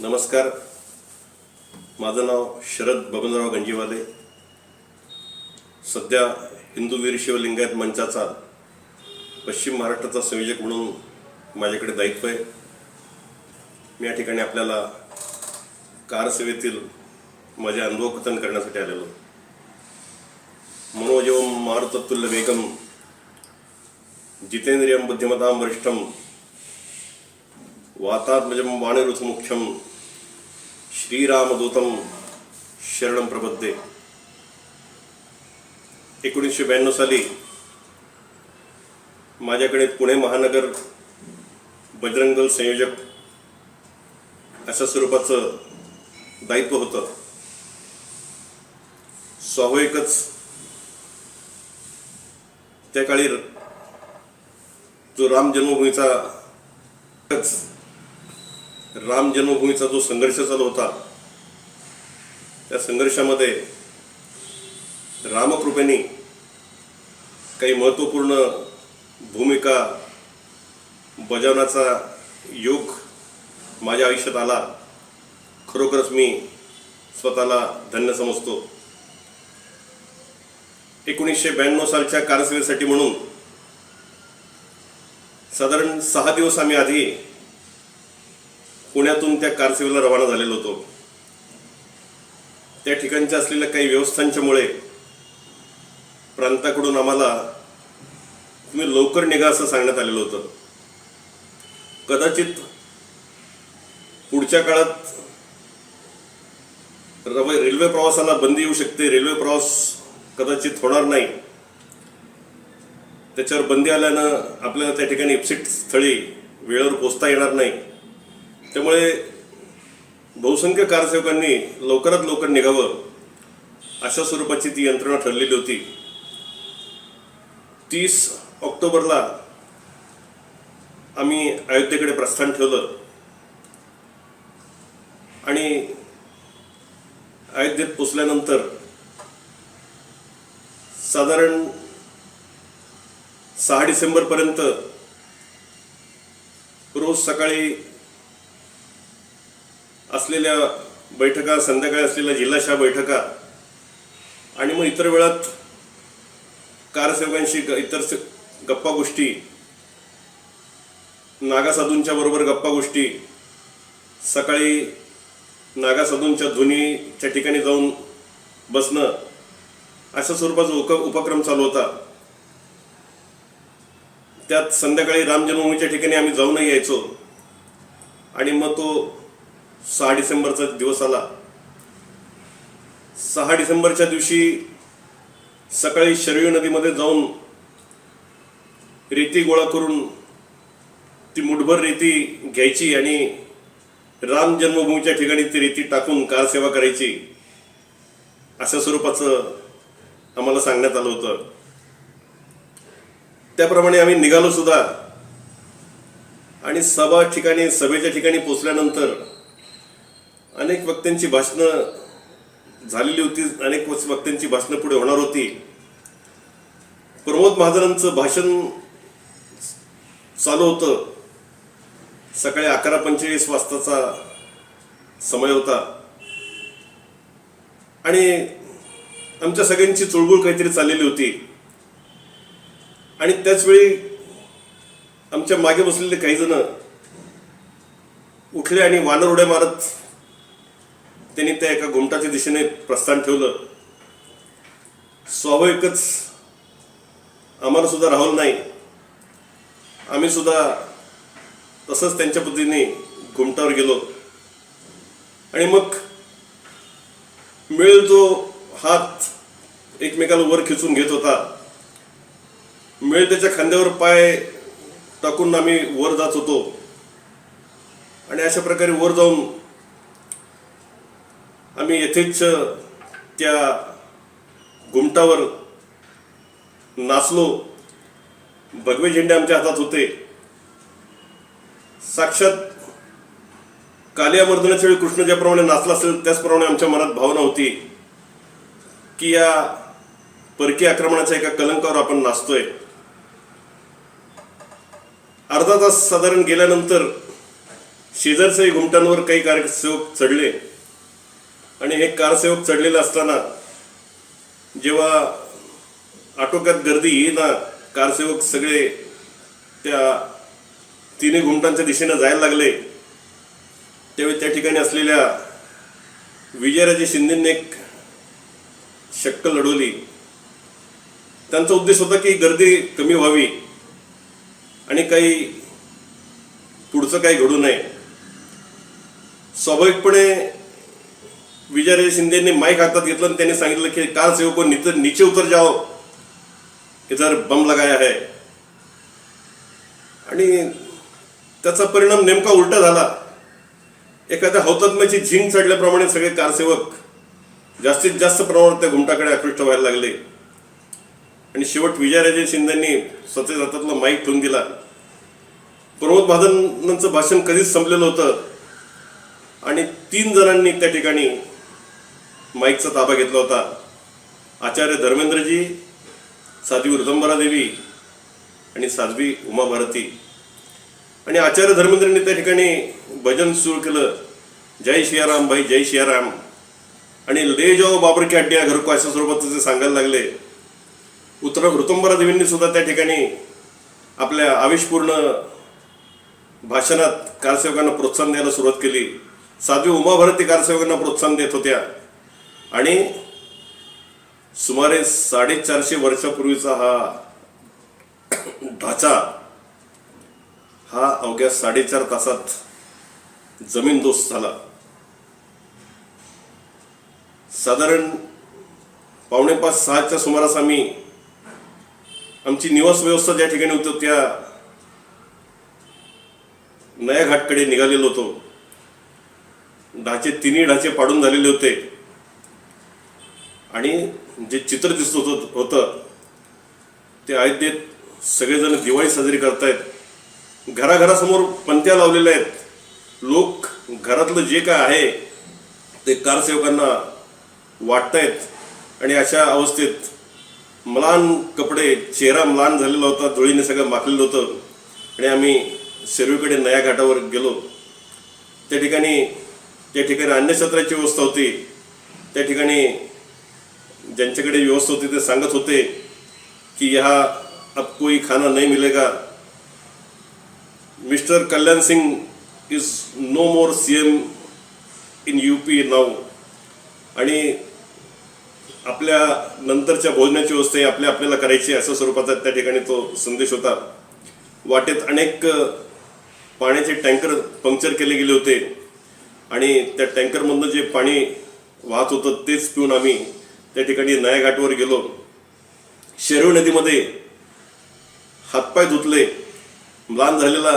नमस्कार. माझं नाव शरद बबनराव गंजीवाले. सध्या हिंदू वीरशिव शिवलिंगायत मंचाचा पश्चिम महाराष्ट्राचा संयोजक म्हणून माझ्याकडे दायित्व आहे. मी या ठिकाणी आपल्याला कारसेवेतील माझे अनुभव कथन करण्यासाठी आलेलो. मनोजवम मारुतत्तुल्य वेगम जितेंद्रियम बुद्धिमतां वरिष्ठम वातात्मजं वाणिरुथमुख्यं श्रीरामदूतं शरणं प्रबद्धे एकोणीसशे ब्याण्णव साली माझ्याकडे पुणे महानगर बजरंग दल संयोजक अशा स्वरूपाचं दायित्व होतं. स्वाभाविकच त्या काळी जो राम जन्मभूमीचा राम जन्मभूमीचा जो संघर्ष चालू होता त्या संघर्षामध्ये रामकृपेने काही महत्त्वपूर्ण भूमिका बजावण्याचा योग माझ्या आयुष्यात आला. खरोखरच मी स्वतःला धन्य समजतो. एकोणीसशे ब्याण्णव सालच्या कारसेवेसाठी म्हणून साधारण सहा दिवस आम्ही आधी पुण्यातून त्या कारसेवेला रवाना झालेलो होतो. त्या ठिकाणच्या असलेल्या काही व्यवस्थांच्यामुळे प्रांताकडून आम्हाला तुम्ही लवकर निघा असं सांगण्यात आलेलं होतं. कदाचित पुढच्या काळात रेल्वे प्रवासाला बंदी येऊ शकते रेल्वे प्रवास कदाचित होणार नाही. त्याच्यावर बंदी आल्यानं आपल्याला त्या ठिकाणी इप्सिट स्थळी वेळेवर पोचता येणार नाही. त्यामुळे बहुसंख्य कारसेवकांनी लवकरात लवकर निघावं अशा स्वरूपाची ती यंत्रणा ठरलेली होती. तीस ऑक्टोबरला आम्ही अयोध्येकडे प्रस्थान ठेवलं. आणि अयोध्येत पोचल्यानंतर साधारण सहा डिसेंबरपर्यंत रोज सकाळी असलेल्या बैठका संध्याकाळी असलेल्या जिल्हाशा बैठका आणि मग इतर वेळात कारसेवकांशी ग- इतर गप्पा गोष्टी नागासाधूंच्या बरोबर गप्पा गोष्टी सकाळी नागासाधूंच्या धुनीच्या ठिकाणी जाऊन बसणं अशा स्वरूपाचा उप उपक्रम चालू होता. त्यात संध्याकाळी राम जन्मभूमीच्या ठिकाणी आम्ही जाऊनही यायचो. आणि मग तो सहा डिसेंबरचा दिवस आला. सहा डिसेंबरच्या दिवशी सकाळी शरयू नदीमध्ये जाऊन रेती गोळा करून ती मुठभर रेती घ्यायची आणि राम जन्मभूमीच्या ठिकाणी ती रेती टाकून कारसेवा करायची अशा स्वरूपाचं आम्हाला सांगण्यात आलं होतं. त्याप्रमाणे आम्ही निघालो सुद्धा. आणि सभा ठिकाणी सभेच्या ठिकाणी पोचल्यानंतर अनेक वक्त्यांची भाषणं झालेली होती अनेक वक्त्यांची भाषणं पुढे होणार होती. प्रमोद महाजनांचं भाषण चालू होतं. सकाळी अकरा पंचेचाळीस वाजताचा समय होता. आणि आमच्या सगळ्यांची चुळबुळ काहीतरी चाललेली होती. आणि त्याचवेळी आमच्या मागे बसलेले काही जण उठले आणि वानर उड्या मारत त्यांनी त्या एका घुमटाच्या दिशेने प्रस्थान ठेवलं. स्वाभाविकच आम्हाला सुद्धा राहुल नाही. आम्ही सुद्धा तसंच त्यांच्या पद्धतीने घुमटावर गेलो. आणि मग मिळेल जो हात एकमेकाला वर खिचून घेत होता. मिळेल त्याच्या खांद्यावर पाय टाकून आम्ही वर जात होतो. आणि अशा प्रकारे वर जाऊन आम्ही येथेच त्या घुमटावर नाचलो. भगवे झेंडे आमच्या हातात होते. साक्षात कालिया मर्दनाच्या वेळी कृष्ण ज्याप्रमाणे नाचला असेल त्याचप्रमाणे आमच्या मनात भावना होती की या परकीय आक्रमणाच्या एका कलंकावर आपण नाचतोय. अर्धा तास साधारण गेल्यानंतर शेजारच्याही घुमटांवर काही कार्यसेवक चढले. आणि हे कारसेवक चढलेलं असताना जेव्हा आटोक्यात गर्दी येईना कारसेवक सगळे त्या तिन्ही घुमटांच्या दिशेनं जायला लागले. त्यावेळी त्या ठिकाणी असलेल्या विजयराजे शिंदेंनी एक शक्क लढवली. त्यांचा उद्देश होता की गर्दी कमी व्हावी आणि काही पुढचं काही घडू नये. स्वाभाविकपणे विजयराजे शिंदेने माईक हातात घेतलं आणि त्यांनी सांगितलं की कार सेवको नीचे नीचे उतर जाओ. इधर बम लगाया है. आणि त्याचा परिणाम नेमका उलटा झाला. एखाद्या हौतात्म्याची झिंग चढल्याप्रमाणे सगळे कारसेवक जास्तीत जास्त प्रमाणात त्या घुमटाकडे आकृष्ट व्हायला लागले. आणि शेवट विजयराजे शिंदेंनी स्वतः हातातला माईक ठेवून दिला. प्रमोद भादनांचं भाषण कधीच संपलेलं होतं. आणि तीन जणांनी त्या ठिकाणी माईकचा ताबा घेतला होता. आचार्य धर्मेंद्रजी साध्वी ऋदंबरा देवी आणि साध्वी उमा भारती. आणि आचार्य धर्मेंद्रने त्या ठिकाणी भजन सुरू केलं. जय शियाराम भाई जय शियाराम. आणि ले जाओ बाबर की अड्ड्या घरको अशा स्वरूपात ते सांगायला लागले. उत्तर ऋतुंबरा देवींनी सुद्धा त्या ठिकाणी आपल्या आवेशपूर्ण भाषणात कारसेवकांना प्रोत्साहन द्यायला सुरुवात केली. साध्वी उमा भारती कारसेवकांना प्रोत्साहन देत होत्या. आणि सुमारे साडेचारशे वर्षापूर्वीचा हा ढाचा हा अवघ्या साडेचार तासात जमीनदोस्त झाला. साधारण पावणे पाच सहाच्या सुमारास आम्ही आमची निवास व्यवस्था ज्या ठिकाणी होतो त्या नया घाटकडे निघालेलो होतो. ढाचे तिन्ही ढाचे पाडून झालेले होते. आणि जे चित्र दिसत होतं होतं ते अयोध्येत सगळेजण दिवाळी साजरी करतायत. घराघरासमोर पंत्या लावलेल्या आहेत. लोक घरातलं जे काय आहे ते कारसेवकांना वाटतायत. आणि अशा अवस्थेत मलान कपडे चेहरा मलान झालेला होता धुळीने सगळं माखलेलं होतं. आणि आम्ही सर्वीकडे नया घाटावर गेलो. त्या ठिकाणी त्या ठिकाणी अन्नछत्राची व्यवस्था होती. त्या ठिकाणी ज्यांच्याकडे व्यवस्था होती ते सांगत होते की यहाँ अब कोई खाना नहीं मिलेगा। Mister Kalyan Singh is no more C M in U P नाव आणि आपल्या नंतरच्या भोजनाची व्यवस्था आपल्या आपल्याला करायची असं स्वरूपाचा त्या ठिकाणी तो संदेश होता. वाटेत अनेक पाण्याचे टँकर पंक्चर केले गेले होते. आणि त्या टँकरमधनं जे पाणी वाहत होतं तेच पिऊन आम्ही त्या ठिकाणी नया घाटवर गेलो. शेरू नदीमध्ये हातपाय धुतले. म्लान झालेला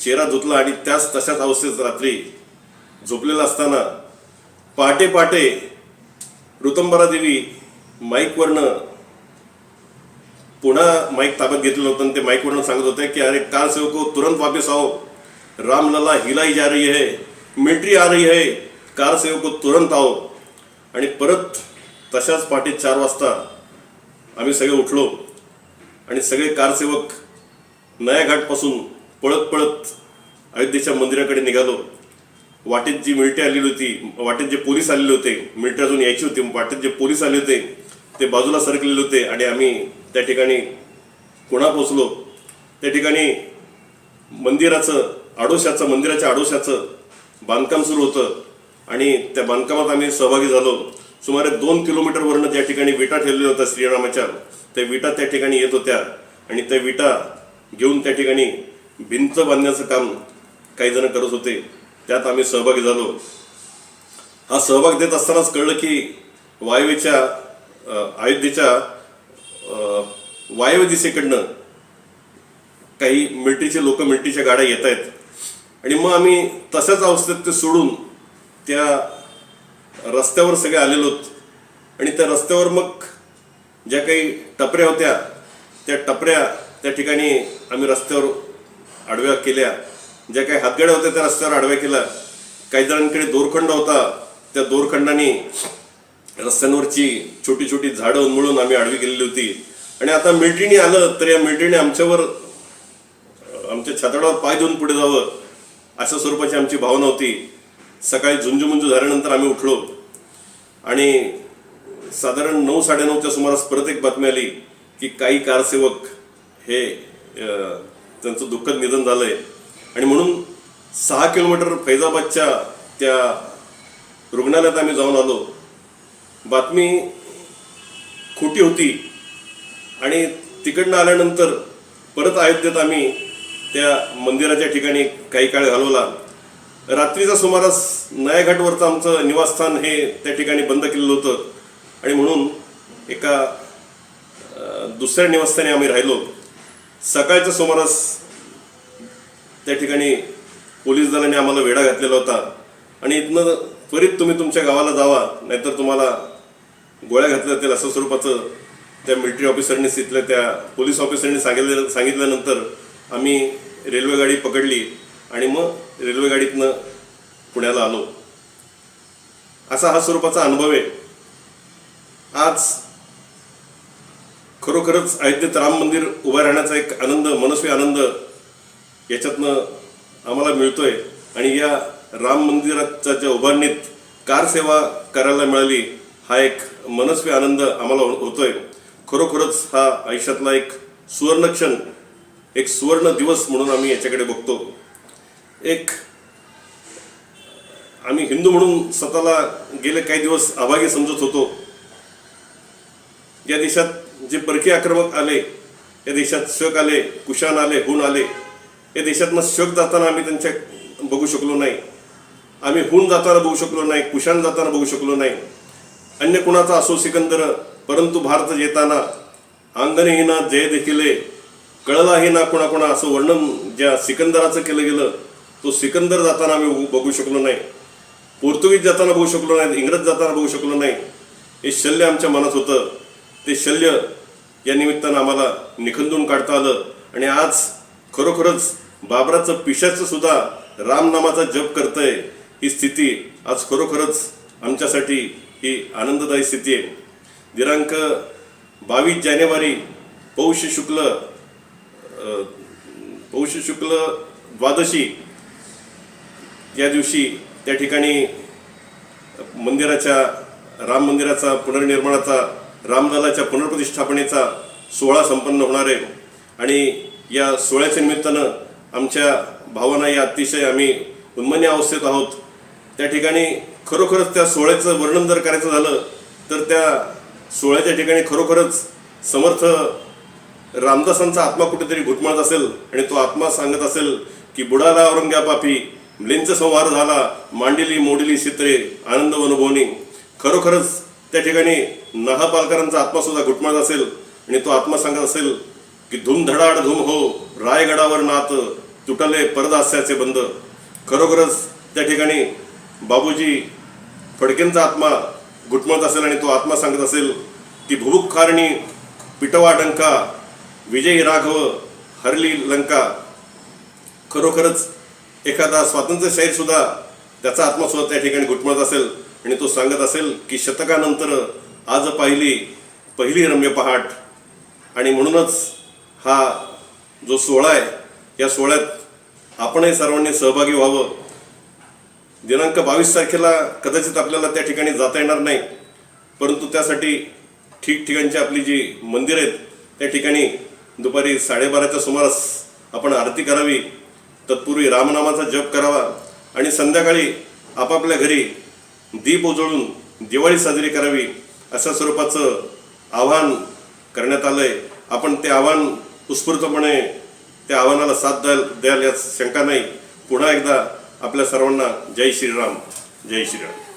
चेहरा धुतला आणि त्याच तशाच अवस्थेत रात्री झोपलेला असताना पहाटे पहाटे ऋतंबरा देवी माईकवरनं पुन्हा माईक ताब्यात घेतलेलं होतं आणि ते माईकवरनं सांगत होते की अरे कार सेवको तुरंत वापस आओ. रामलला हिलाई जा रही है मिलिट्री आ रही है. कार सेवको तुरंत आओ. आणि परत तशाच पहाटे चार वाजता आम्ही सगळे उठलो आणि सगळे कारसेवक नया घाटपासून पळत पळत अयोध्येच्या मंदिराकडे निघालो. वाटेत जी मिलिटरी आलेली होती वाटेत जे पोलीस आलेले होते मिलिटरी अजून यायची होती वाटेत जे पोलीस आले होते ते बाजूला सरकलेले होते आणि आम्ही त्या ठिकाणी पुन्हा पोचलो त्या ठिकाणी मंदिराचं आडोशाचं मंदिराच्या आडोशाचं बांधकाम सुरू होतं आणि त्या बांधकामात आम्ही सहभागी झालो. सुमारे दोन किलोमीटरवरनं त्या ठिकाणी विटा ठेवलेल्या होत्या श्रीरामाच्या. त्या विटा त्या ठिकाणी येत होत्या आणि त्या विटा घेऊन त्या ठिकाणी भिंत बांधण्याचं काम काही जण करत होते. त्यात आम्ही सहभागी झालो. हा सहभाग देत असतानाच कळलं की वायव्येच्या अयोध्येच्या अ, वायव्य दिशेकडनं काही मिल्ट्रीचे लोक मिल्ट्रीच्या गाड्या येत आहेत आणि मग आम्ही तशाच अवस्थेत ते सोडून त्या रस्त्यावर सगळे आलेलो आणि त्या रस्त्यावर मग ज्या काही टपऱ्या होत्या त्या टपऱ्या त्या ठिकाणी आम्ही रस्त्यावर आडव्या केल्या. ज्या काही हातगाड्या होत्या त्या रस्त्यावर आडव्या केल्या. काही जणांकडे दोरखंड होता. त्या दोरखंडाने रस्त्यांवरची छोटी छोटी झाडं उन्मळून आम्ही आडवी केलेली होती. आणि आता मिल्ट्रीने आलं तर या मिल्ट्रीने आमच्यावर आमच्या छातडावर पाय देऊन पुढे जावं अशा स्वरूपाची आमची भावना होती. सकाळी झुंजूमुंजू झाल्यानंतर आम्ही उठलो. आणि साधारण नऊ साडेनऊच्या सुमारास परत एक बातमी आली की काही कारसेवक हे त्यांचं दुःखद निधन झालंय. आणि म्हणून सहा किलोमीटर फैजाबादच्या त्या रुग्णालयात आम्ही जाऊन आलो. बातमी खोटी होती. आणि तिकडनं आल्यानंतर परत अयोध्येत आम्ही त्या मंदिराच्या ठिकाणी काही काळ घालवला. रात्रीचा सुमारास नयाघाटवरचं आमचं निवासस्थान हे त्या ठिकाणी बंद केलेलं होतं. आणि म्हणून एका दुसऱ्या निवासस्थानी आम्ही राहिलो. सकाळच्या सुमारास त्या ठिकाणी पोलीस दलाने आम्हाला वेढा घातलेला होता. आणि इथनं त्वरित तुम्ही तुमच्या गावाला जावा नाहीतर तुम्हाला गोळ्या घातल्या जातील असं स्वरूपाचं त्या मिलिटरी ऑफिसरनी तिथल्या त्या पोलीस ऑफिसरनी सांगितलं सांगितल्यानंतर आम्ही रेल्वे गाडी पकडली. आणि मग रेल्वेगाडीतनं पुण्याला आलो. असा हा स्वरूपाचा अनुभव आहे. आज खरोखरच अयोध्येत राम मंदिर उभं राहण्याचा एक आनंद मनस्वी आनंद याच्यातनं आम्हाला मिळतोय. आणि या राम मंदिराच्या ज्या उभारणीत कार सेवा करायला मिळाली हा एक मनस्वी आनंद आम्हाला होतोय. खरोखरच हा आयुष्यातला एक सुवर्ण क्षण एक सुवर्ण दिवस म्हणून आम्ही याच्याकडे बघतो. एक आम्ही हिंदू म्हणून स्वतःला गेले काही दिवस अभागी समजत होतो. या देशात जे परकीय आक्रमक आले या देशात शक आले कुशाण आले हुन आले या देशातनं शक जाताना आम्ही त्यांच्या बघू शकलो नाही. आम्ही हुन जाताना बघू शकलो नाही कुशाण जाताना बघू शकलो नाही. अन्य कुणाचा असो सिकंदर परंतु भारत येताना अंगणही ना जय देखील कळलाही ना कुणाकुणा असं वर्णन ज्या सिकंदराचं केलं गेलं तो सिकंदर जाताना आम्ही बघू शकलो नाही. पोर्तुगीज जाताना बघू शकलो नाही इंग्रज जाताना बघू शकलो नाही. हे शल्य आमच्या मनात होतं. ते शल्य या निमित्तानं आम्हाला निखंदून काढता आलं. आणि आज खरोखरच बाबराचं पिशाचं सुद्धा रामनामाचा जप करतंय ही स्थिती आज खरोखरच आमच्यासाठी ही आनंददायी स्थिती आहे. दिनांक बावीस जानेवारी पौष शुक्ल पौष शुक्ल द्वादशी या दिवशी त्या ठिकाणी मंदिराच्या राम मंदिराचा पुनर्निर्माणाचा रामललाच्या पुनर्प्रतिष्ठापनेचा सोहळा संपन्न होणार आहे. आणि या सोहळ्याच्या निमित्तानं आमच्या भावना या अतिशय आम्ही उन्मान्य अवस्थेत आहोत. त्या ठिकाणी खरोखरच त्या सोहळ्याचं वर्णन जर करायचं झालं तर त्या सोहळ्याच्या ठिकाणी खरोखरच समर्थ रामदासांचा आत्मा कुठेतरी घुटमळत असेल आणि तो आत्मा सांगत असेल की बुडाला औरंग्या पापी म्लेंच संहार झाला मांडिली मोडिली चित्रे आनंद अनुभवनी खरोखरच त्या ठिकाणी नहा पालकरांचा आत्मा घुटमळत असेल आणि तो आत्मा सांगत असेल की धुमधडाड धुम हो रायगडावर नात तुटले परदास्याचे बंद. खरोखरच त्या ठिकाणी बाबूजी फडकेंचा आत्मा घुटमळत असेल आणि तो आत्मा सांगत असेल की भुभुक्खारणी पिटवा डंका विजयी राघव हरली लंका. खरोखरच एखादा स्वातंत्र्यशाहीर सुद्धा त्याचा आत्मासुद्धा त्या ठिकाणी घुटमळत असेल आणि तो सांगत असेल की शतकानंतर आज पाहिली पहिली रम्य पहाट. आणि म्हणूनच हा जो सोहळा आहे या सोहळ्यात आपणही सर्वांनी सहभागी व्हावं. दिनांक बावीस तारखेला कदाचित आपल्याला त्या ठिकाणी जाता येणार नाही परंतु त्यासाठी ठिकठिकाणची आपली जी मंदिरं आहेत त्या ठिकाणी दुपारी साडेबाराच्या सुमारास आपण आरती करावी. तत्पूर्वी रामनामाचा जप करावा आणि संध्याकाळी आपापल्या घरी दीप उजळून दिवाळी साजरी करावी अशा स्वरूपाचं आव्हान करण्यात आलं आहे आपण ते आव्हान उत्स्फूर्तपणे त्या आव्हानाला साथ द्याल द्याल यात शंका नाही. पुन्हा एकदा आपल्या सर्वांना जय श्रीराम. जय श्रीराम.